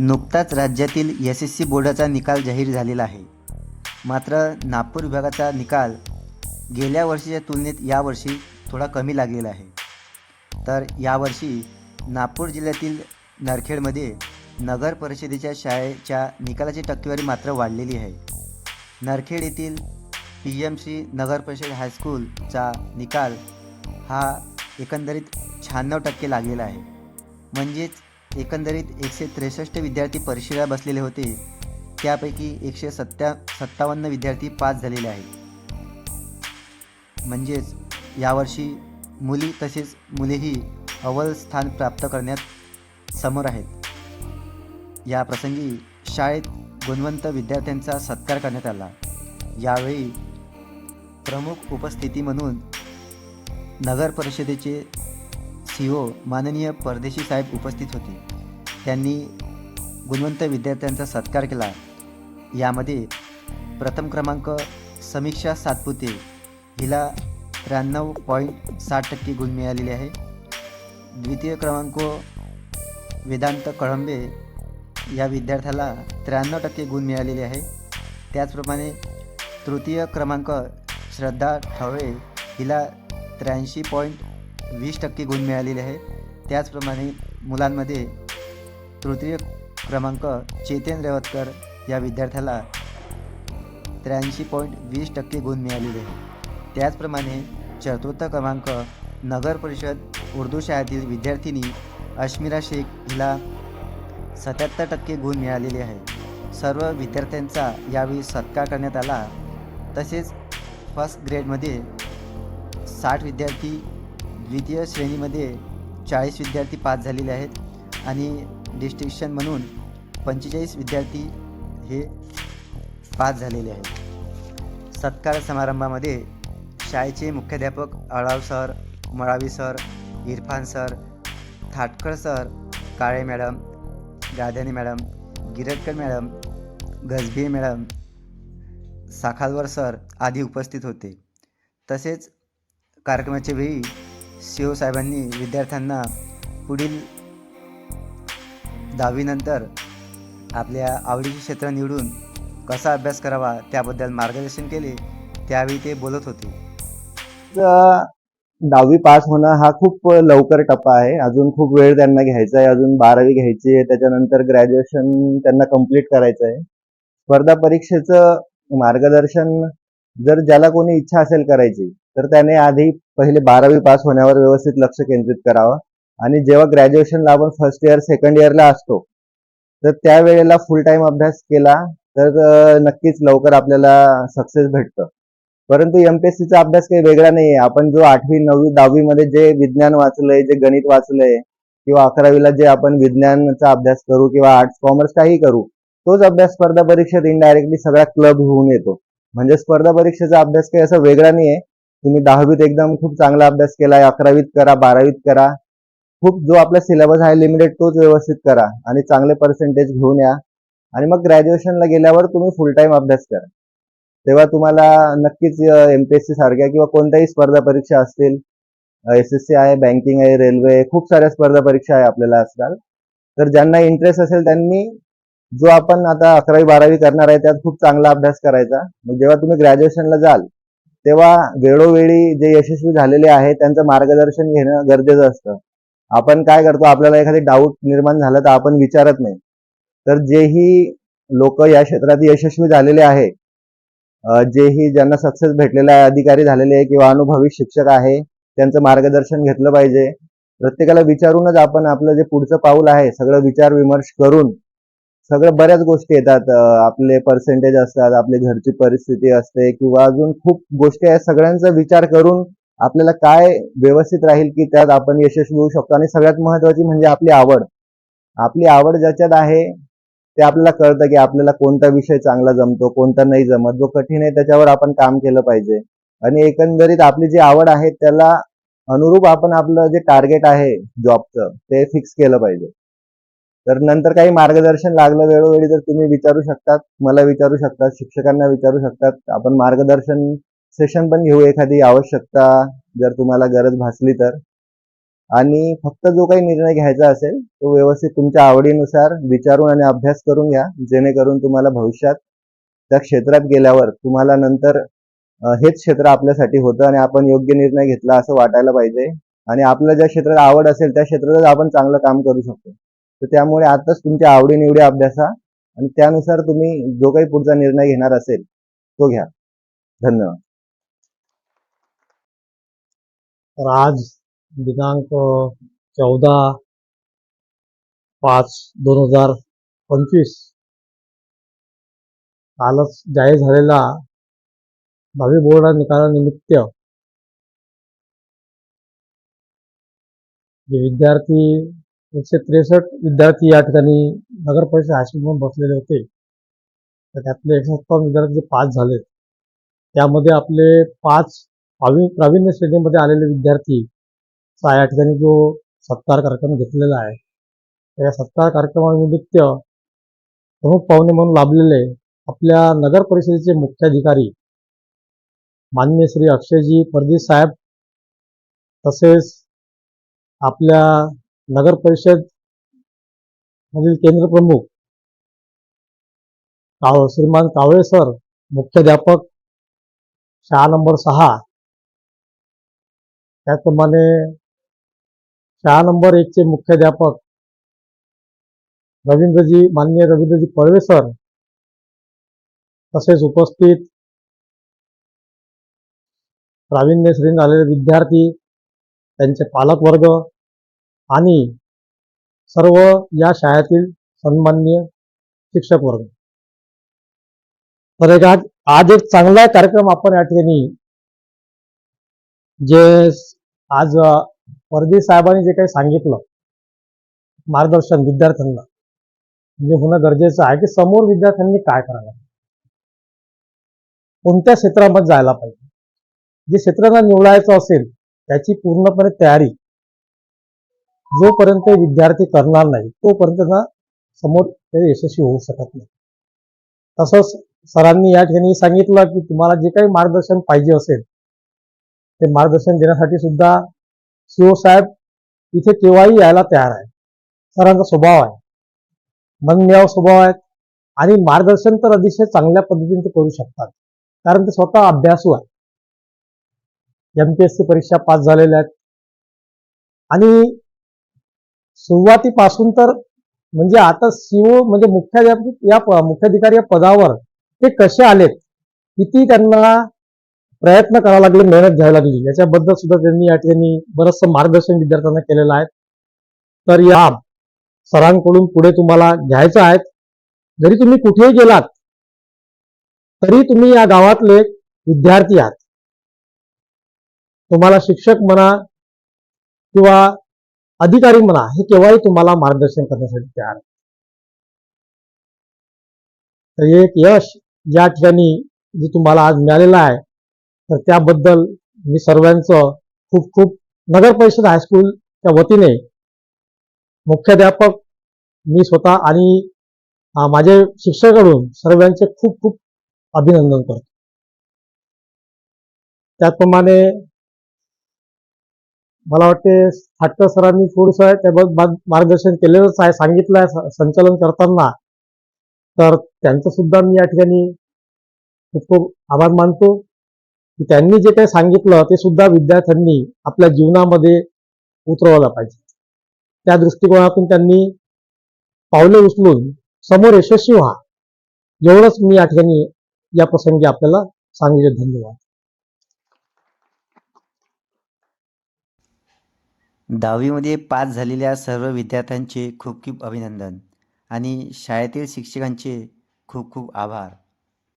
नुकताच राज्यातील S S C बोर्डाचा निकाल जाहीर झालेला आहे. मात्र नागपूर विभागाचा निकाल गेल्या वर्षीच्या तुलनेत यावर्षी थोडा कमी लागलेला आहे. तर यावर्षी नागपूर जिल्ह्यातील नरखेडमध्ये नगर परिषदेच्या शाळेच्या निकालाची टक्केवारी मात्र वाढलेली आहे. नरखेड येथील पी एम सी नगर परिषद हायस्कूलचा निकाल हा एकंदरीत शहाण्णव टक्के लागलेला आहे. म्हणजेच एकंदरीत एकशे त्रेसष्ट विद्यार्थी परीक्षेला बसलेले होते. त्यापैकी एकशे सत्त्या सत्तावन्न विद्यार्थी पास झालेले आहेत. म्हणजेच यावर्षी मुली तसेच मुलेही अव्वल स्थान प्राप्त करण्यात समोर आहेत. या प्रसंगी शाळेत गुणवंत विद्यार्थ्यांचा सत्कार करण्यात आला. यावेळी प्रमुख उपस्थिती म्हणून नगर परिषदेचे सी ओ माननीय परदेशी साहेब उपस्थित होते. त्यांनी गुणवंत विद्यार्थ्यांचा सत्कार केला. यामध्ये प्रथम क्रमांक समीक्षा सातपुते हिला त्र्याण्णव पॉईंट साठ टक्के गुण मिळालेले आहे. द्वितीय क्रमांक वेदांत कळंबे या विद्यार्थ्याला त्र्याण्णव टक्के गुण मिळालेले आहे. त्याचप्रमाणे तृतीय क्रमांक श्रद्धा ठवळे हिला त्र्याऐंशी पॉईंट वीस टक्के गुण मिळालेले आहे. त्याचप्रमाणे मुलांमध्ये तृतीय क्रमांक चेतन रेवतकर या विद्यार्थ्याला त्र्याऐंशी पॉईंट वीस टक्के गुण मिळालेले आहे. त्याचप्रमाणे चतुर्थ क्रमांक नगर परिषद उर्दू शाळेतील विद्यार्थिनी अश्मिरा शेख हिला सत्याहत्तर टक्के गुण मिळालेले आहे. सर्व विद्यार्थ्यांचा यावेळी सत्कार करण्यात आला. तसेच फर्स्ट ग्रेडमध्ये साठ विद्यार्थी द्वितीय श्रेणीमध्ये चाळीस विद्यार्थी पास झालेले आहेत आणि डिस्टिंक्शन म्हणून पंचेचाळीस विद्यार्थी हे पास झालेले आहेत. सत्कार समारंभामध्ये शाळेचे मुख्याध्यापक Alav sir Malavi sir Irfan sir Thatkar sir Kale madam Gadhyani madam Giratkar madam Gajbe madam Sakhalwar sir आदी उपस्थित होते. तसेच कार्यक्रमाच्या वेळी शिवसाहेबांनी साहेबांनी विद्यार्थ्यांना पुढील दहावीनंतर आपल्या आवडीचे क्षेत्र निवडून कसा अभ्यास करावा त्याबद्दल मार्गदर्शन केले त्यावेळी ते बोलत होते. दहावी पास होणं हा खूप लवकर टप्पा आहे. अजून खूप वेळ त्यांना घ्यायचा आहे. अजून बारावी घ्यायची आहे. त्याच्यानंतर ग्रॅज्युएशन त्यांना कंप्लीट करायचं आहे. स्पर्धा परीक्षेचं मार्गदर्शन जर ज्याला कोणी इच्छा असेल करायची तर त्याने आधी पहिले बारावी पास होण्यावर व्यवस्थित लक्ष केंद्रित करावं. आणि जेव्हा ग्रॅज्युएशनला आपण फर्स्ट इयर सेकंड इयरला असतो तर त्यावेळेला फुल टाइम अभ्यास केला तर नक्कीच लवकर आपल्याला सक्सेस भेटतं. परंतु एमपीएससीचा अभ्यास काही वेगळा नाही आहे आपण जो आठवी नववी दहावी मध्ये जे विज्ञान वाचलंय जे गणित वाचलंय किंवा अकरावीला जे आपण विज्ञानचा अभ्यास करू किंवा आर्ट्स कॉमर्स काही करू तोच अभ्यास स्पर्धा परीक्षेत इनडायरेक्टली सगळ्या क्लब होऊन येतो. म्हणजे स्पर्धा परीक्षेचा अभ्यास काही असा वेगळा नाही आहे तुम्ही दहावीत एकदम खूप चांगला अभ्यास केलाय अकरावीत करा बारावीत करा. खूप जो आपला सिलेबस आहे लिमिटेड तोच व्यवस्थित करा आणि चांगले पर्सेंटेज घेऊन या. आणि मग ग्रॅज्युएशनला गेल्यावर तुम्ही फुल टाइम अभ्यास करा. तेव्हा तुम्हाला नक्कीच एमपीएससी सारख्या किंवा कोणत्याही स्पर्धा परीक्षा असतील एस एस सी आहे बँकिंग आहे रेल्वे खूप साऱ्या स्पर्धा परीक्षा आहे आपल्याला आजकाल. तर ज्यांना इंटरेस्ट असेल त्यांनी जो आपण आता अकरावी बारावी करणार आहे त्यात खूप चांगला अभ्यास करायचा. मग जेव्हा तुम्ही ग्रॅज्युएशनला जाल तेव्हा वेळोवेळी जे यशस्वी झालेले आहेत त्यांचं मार्गदर्शन घेणं गरजेचं असतं. आपण काय करतो आपल्याला एखादी डाऊट निर्माण झालं तर आपण विचारत नाही. तर जेही लोक या क्षेत्रात यशस्वी झालेले आहे जेही ज्यांना सक्सेस भेटलेला आहे अधिकारी झालेले आहे किंवा अनुभवी शिक्षक आहे त्यांचं मार्गदर्शन घेतलं पाहिजे. प्रत्येकाला विचारूनच आपण आपलं जे पुढचं पाऊल आहे सगळं विचार विमर्श करून सगळं बऱ्याच गोष्टी येतात. आपले पर्सेंटेज असतात आपली घरची परिस्थिती असते किंवा अजून खूप गोष्टी आहेत. सगळ्यांचा विचार करून आपल्याला काय व्यवस्थित राहील की त्यात आपण यशस्वी होऊ शकतो आणि सगळ्यात महत्वाची म्हणजे आपली आवड. आपली आवड ज्याच्यात आहे ते आपल्याला कळतं की आपल्याला कोणता विषय चांगला जमतो कोणता नाही जमत. जो कठीण आहे त्याच्यावर आपण काम केलं पाहिजे. आणि एकंदरीत आपली जी आवड आहे त्याला अनुरूप आपण आपलं जे टार्गेट आहे जॉबचं ते फिक्स केलं पाहिजे. तर नंतर काही मार्गदर्शन लागलं वेळोवेळी तर तुम्ही विचारू शकतात मला विचारू शकतात शिक्षकांना विचारू शकतात. आपण मार्गदर्शन सेशन पण घेऊ एखादी आवश्यकता जर तुम्हाला गरज भासली तर. आणि फक्त जो काही निर्णय घ्यायचा असेल तो व्यवस्थित तुमच्या आवडीनुसार विचारून आणि अभ्यास करून घ्या जेणेकरून तुम्हाला भविष्यात त्या क्षेत्रात गेल्यावर तुम्हाला नंतर हेच क्षेत्र आपल्यासाठी होतं आणि आपण योग्य निर्णय घेतला असं वाटायला पाहिजे. आणि आपलं ज्या क्षेत्रात आवड असेल त्या क्षेत्रातच आपण चांगलं काम करू शकतो. तर त्यामुळे आताच तुमच्या आवडीनिवडी अभ्यासा आणि त्यानुसार तुम्ही जो काही पुढचा निर्णय घेणार असेल तो घ्या. धन्यवाद. तर आज दिनांक चौदा पाच दोन हजार पंचवीस कालच जाहीर झालेला भावी बोर्ड निकालानिमित्त जे विद्यार्थी एकशे त्रेसष्ट विद्यार्थी या ठिकाणी नगर परिषद म्हणून बसलेले होते. तर त्यातले एकशे सत्तावन्न विद्यार्थी जे पास झाले त्यामध्ये आपले पाच प्रावीण्य प्रावीण्य श्रेणीमध्ये आलेले विद्यार्थी चा या ठिकाणी जो सत्कार कार्यक्रम घेतलेला आहे. त्या सत्कार कार्यक्रमानिमित्त प्रमुख पाहुणे म्हणून लाभलेले आपल्या नगर परिषदेचे मुख्याधिकारी मान्य श्री अक्षयजी परदेश साहेब तसेच आपल्या नगर परिषद मधील केंद्र प्रमुख काव श्रीमान कावळे सर मुख्याध्यापक शाळा नंबर सहा. त्याचप्रमाणे शाळा नंबर एकचे मुख्याध्यापक रवींद्रजी माननीय रवींद्रजी पळवे सर तसेच उपस्थित प्रावीण्य श्रेणी आलेले विद्यार्थी त्यांचे पालक वर्ग आणि सर्व या शाळेतील सन्माननीय शिक्षक वर्ग तर एक आज आज एक चांगला कार्यक्रम आपण या ठिकाणी जे आज वर्दी साहेबांनी जे काही सांगितलं मार्गदर्शन विद्यार्थ्यांना म्हणजे होणं गरजेचं आहे की समोर विद्यार्थ्यांनी काय करावं? कोणत्या क्षेत्रामध्ये जायला पाहिजे? जे क्षेत्राला निवडायचं असेल त्याची पूर्णपणे तयारी जोपर्यंत विद्यार्थी करणार नाही तोपर्यंत ना समोर ते यशस्वी होऊ शकत नाही. तसंच सरांनी या ठिकाणी सांगितलं की तुम्हाला जे काही मार्गदर्शन पाहिजे असेल ते मार्गदर्शन देण्यासाठी सुद्धा सीओ साहेब इथे केव्हाही यायला तयार आहे सरांचा स्वभाव आहे. मनमिळाव स्वभाव आहे आणि मार्गदर्शन तर अतिशय चांगल्या पद्धतीने ते करू शकतात. कारण ते स्वतः अभ्यासू आहे सी परीक्षा पास झालेल्या आहेत. आणि सुरुवातीपासून तर म्हणजे आता सीओ म्हणजे मुख्याध्यापक या मुख्याधिकारी या पदावर ते कसे आलेत किती त्यांना प्रयत्न करावा लागले मेहनत घ्यावी लागली याच्याबद्दल सुद्धा त्यांनी या ठिकाणी बरंचसं मार्गदर्शन विद्यार्थ्यांना केलेलं आहे. तर या सरांकडून पुढे तुम्हाला घ्यायचं आहे. जरी तुम्ही कुठेही गेलात तरी तुम्ही या गावातले विद्यार्थी आहात. तुम्हाला शिक्षक म्हणा किंवा अधिकारी म्हणा हे केव्हाही तुम्हाला मार्गदर्शन करण्यासाठी तयार तर एक यश या ठिकाणी जे तुम्हाला आज मिळालेलं आहे तर त्याबद्दल मी सर्वांचं खूप खूप नगर परिषद हायस्कूलच्या वतीने मुख्याध्यापक मी स्वतः आणि माझे शिक्षकाकडून सर्वांचे खूप खूप अभिनंदन करतो. त्याचप्रमाणे मला वाटते हट्ट सरांनी थोडंसं त्याबद्दल मार्गदर्शन केलेलंच आहे सांगितलं आहे संचालन करताना. तर त्यांचं सुद्धा मी या ठिकाणी खूप खूप आभार मानतो. की त्यांनी जे काही सांगितलं ते सुद्धा विद्यार्थ्यांनी आपल्या जीवनामध्ये उतरवायला पाहिजे. त्या दृष्टिकोनातून त्यांनी पावले उचलून समोर यशस्वी व्हा. एवढंच मी या ठिकाणी या प्रसंगी आपल्याला सांगितले. धन्यवाद. दहावीमध्ये पास झालेल्या सर्व विद्यार्थ्यांचे खूप खूप अभिनंदन आणि शाळेतील शिक्षकांचे खूप खूप आभार.